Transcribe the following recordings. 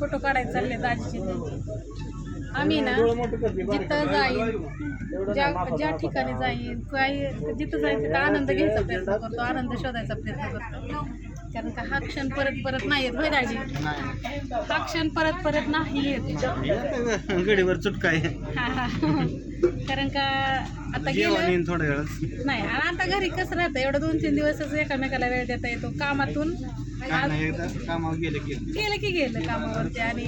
Photo काढायचे चालले दाजीचे आम्ही ना जिथं जाईन ज्या ज्या ठिकाणी जाईन काही जिथं जाईन तिथं आनंद घ्यायचा प्रयत्न करतो आनंद शोधायचा प्रयत्न करतो. कारण का हा क्षण परत परत नाही येत होय दाजी? हा क्षण परत परत नाही येत. गडीवर चुटका आहे. हा, हा. कारण का आता जेवण गेलं येईन थोड्या वेळात. नाही आणि आता घरी कसं राहतं? एवढं दोन तीन दिवसच एकामेकाला वेळ देता येतो. कामातून काय नाही एकदा कामावर गेले की. गेलं की गेलं कामावरती आणि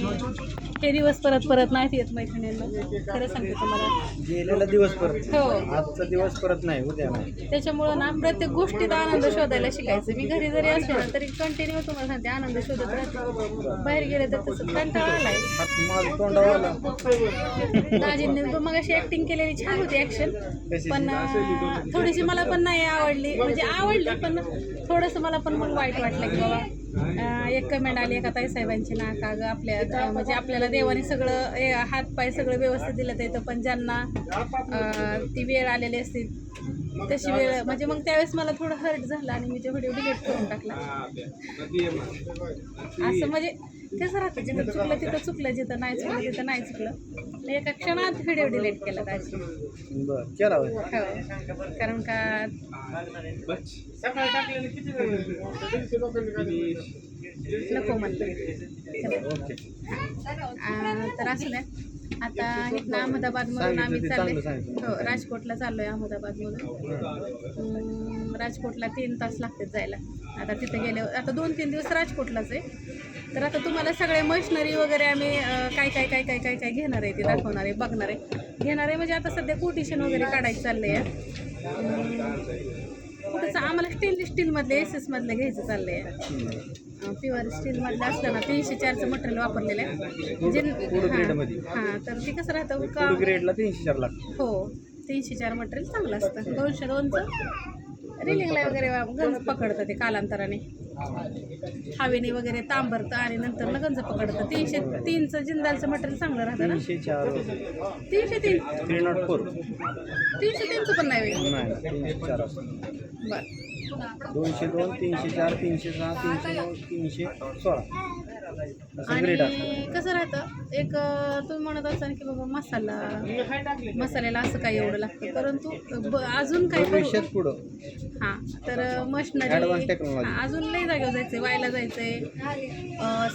हे दिवस परत परत नाहीत येत मैत्रिणींना. खरं सांगते तुम्हाला. गेलेला दिवस परत. हो. आजचा दिवस परत नाही उद्या नाही. त्याच्यामुळं ना प्रत्येक गोष्टीत आनंद शोधायला शिकायचं. मी घरी जरी असले ना तरी कंटिन्यू तुम्हाला सांगते आनंद शोधत राहते. बाहेर गेले तर तसं कंटाळा आलाय. हात माझं तोंडावाला दाजींनी मग अशी ऍक्टिंग केलेली छान होती ऍक्शन कशी? पण अं, थोडीशी मला पण नाही आवडली. म्हणजे आवडली पण थोडंसं मला पण मग वाईट वाटलं की बाबा एक कमेंट आली एका ताईसाहेबांची ना का ग आपल्या म्हणजे आपल्याला देवाने सगळं हात पाय सगळं व्यवस्थित दिलं येतं पण ज्यांना अं, ती वेळ आलेली असते तशी वेळ म्हणजे मग त्यावेळेस मला थोडं हर्ट झालं आणि मी ते व्हिडिओ डिलीट करून टाकला. असं म्हणजे कसं राहतं जिथं चुकलं तिथं चुकलं जिथं नाही चुकलं तिथं नाही चुकलं. एका क्षणात व्हिडिओ डिलीट केला दाजी बर केला होय. हो कारण का नको म्हणलं ओके आ, तर असू द्या. आता इथनं अहमदाबादमधून आम्ही सांगितलं ते चालले सांगितलं. हो राजकोटला चाललोय अहमदाबादमधून अं, राजकोटला तीन तास लागतात जायला. आता तिथे गेले आता दोन तीन दिवस राजकोटलाच आहे. तर आता तुम्हाला सगळे मशिनरी वगैरे आम्ही काय काय काय काय काय काय घेणार आहे ते दाखवणार आहे बघणार आहे. घेणार आहे म्हणजे आता सध्या कोटेशन वगैरे काढायचं चाललंय. कुठंच आम्हाला स्टील स्टीलमधले एस एसमधले घ्यायचं चाललंय. प्युअर स्टीलमधलं असलं ना तीनशे चारचं मटेरियल वापरलेलं आहे. जे. हां हां तर ते कसं राहतं? का ग्रेडला तीनशे चार लाख हो तीनशे चार मटेरियल चांगलं असतं. दोनशे दोनचं. रिलिंगला वगैरे गंज पकडतं ते कालांतराने. हवेने वगैरे तांबरतं आणि नंतर ना गंज पकडतं. तीनशे तीनचं जिंदालचं मटेरियल चांगलं राहतं ना? तीनशे चार. तीनशे तीन? थ्री नॉट फोर तीनशे तीनचं पण नाही होईल? नाही तीनशे चार बरं. दोनशे दोन तीनशे चार तीनशे सहा तीनशे नऊ तीनशे सोळा. आणि कसं राहतं? एक तुम्ही म्हणत असाल की बाबा मसाला मसाल्याला असं काही एवढं लागतं. परंतु अजून काय भविष्यात पुढं. हां तर मशनरी. अजून लई जागेवर जायचंय. वायला जायचंय.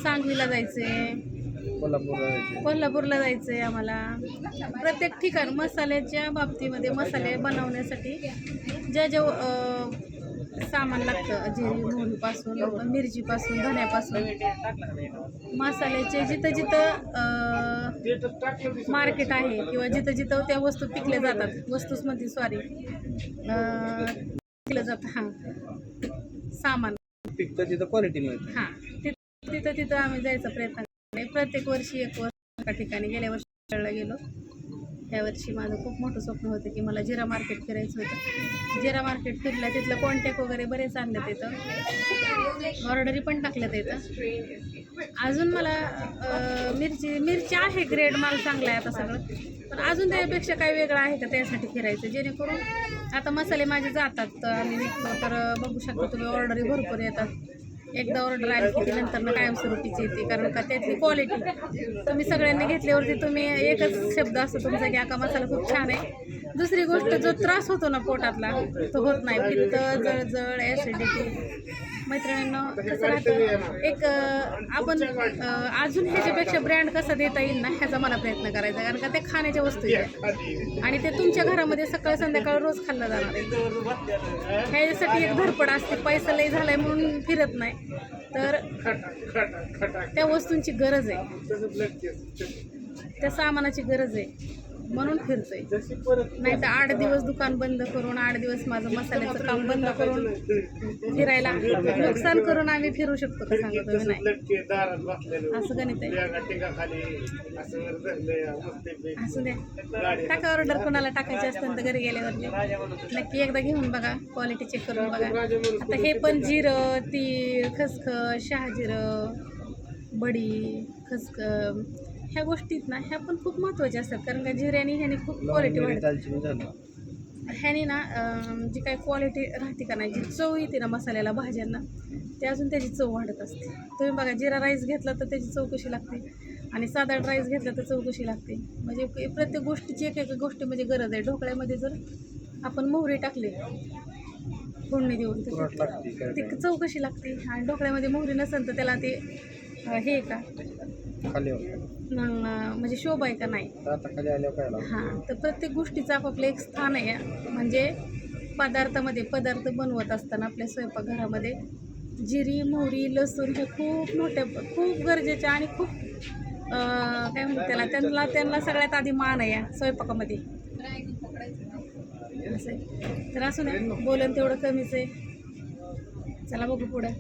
सांगलीला जायचंय. कोल्हापूरला जायचं जायचंय आम्हाला. प्रत्येक ठिकाण मसाल्याच्या बाबतीमध्ये मसाले बनवण्यासाठी ज्या ज्या सामान लागतं जिरी मोहरीपासून मिरचीपासून धण्यापासून मसाल्याचे जिथं जिथं मार्केट आहे किंवा जिथं जिथं त्या वस्तू पिकल्या जातात वस्तूसमध्ये सॉरी पिकलं जातं हां. सामान. पिकतं तिथं क्वालिटी मिळते. हां. तिथं तिथं तिथं आम्ही जायचा प्रयत्न प्रत्येक वर्षी एक वर्ष एका ठिकाणी गेल्या वर्षी गेलो. ह्यावर्षी माझं खूप मोठं स्वप्न होतं की मला जिरा मार्केट फिरायचं होतं. जिरा मार्केट फिरलं तिथलं कॉन्टॅक्ट वगैरे बरेच आणलं तिथं. ऑर्डरी पण टाकलं तिथं. अजून मला मिरची मिरची आहे ग्रेड माल चांगला आहे आता सगळं. पण अजून त्यापेक्षा काही वेगळं आहे का त्यासाठी फिरायचं? जेणेकरून आता मसाले माझे जातात तर विकतो तर बघू शकता तुम्ही ऑर्डरी भरपूर येतात. एकदा ऑर्डर आली की नंतर ना कायमस्वरूपीची येते. कारण का त्यातली क्वालिटी तुम्ही सगळ्यांनी घेतल्यावरती तुम्ही एकच शब्द असतो तुमचा की आका मसाला खूप छान आहे. दुसरी गोष्ट जो त्रास होतो ना पोटातला तो होत नाही. पित्त जळजळ ॲसिडिटी मैत्रिणींनो कसं राहतं? एक आपण अजून ह्याच्यापेक्षा ब्रँड कसा देता येईल ना ह्याचा मला प्रयत्न करायचा कारण का ते खाण्याच्या वस्तू आहेत. आणि ते तुमच्या घरामध्ये सकाळ संध्याकाळ रोज खाल्लं जाणार आहे. ह्याच्यासाठी एक धडपड असते. पैसा लय झालाय म्हणून फिरत नाही. तर त्या वस्तूंची गरज आहे. त्या सामानाची गरज आहे. म्हणून फिरतोय. नाही तर आठ दिवस दुकान बंद करून आठ दिवस माझं मसाल्याचं काम बंद करून फिरायला नुकसान करून आम्ही फिरू शकतो का सांगतो नाही. असं गणित आहे. असू द्या. टाका ऑर्डर कोणाला टाकायची असतं तर घरी गेल्यावर नक्की एकदा घेऊन बघा क्वालिटी चेक करून बघा. आता हे पण जिरं तीळ खसखस शहाजिरं बडी खसखस ह्या गोष्टीत ना ह्या पण खूप महत्त्वाच्या असतात. कारण का जिऱ्याने ह्याने खूप क्वालिटी वाढते. ह्याने ना जी काही क्वालिटी राहते का नाही जी चव येते ना मसाल्याला भाज्यांना ते अजून त्याची चव वाढत असते. तुम्ही बघा जिरा राईस घेतला तर त्याची चव कशी लागते? आणि साधा राईस घेतला तर चव कशी लागते? म्हणजे प्रत्येक गोष्टीची एक एक गोष्टीमध्ये गरज आहे. ढोकळ्यामध्ये जर आपण मोहरी टाकली फोडणी देऊन तर काय ती चव कशी लागते? आणि ढोकळ्यामध्ये मोहरी नसेल तर त्याला ते हे का? खाली म्हणजे शोभा आहे का नाही? तर आता खाली आल्यावर काय लागतं? हां तर प्रत्येक गोष्टीचं आपापलं एक स्थान आहे म्हणजे पदार्थामध्ये पदार्थ बनवत असताना आपल्या स्वयंपाकघरामध्ये जिरी मोहरी लसूण हे खूप मोठ्या खूप गरजेचे आणि खूप अं, काय म्हणतात त्याला त्यांना त्यांना सगळ्यात आधी मान आहे या स्वयंपाकामध्ये. असं आहे. तर असू नये बोलन तेवढं कमीच आहे. चला बघू पुढं.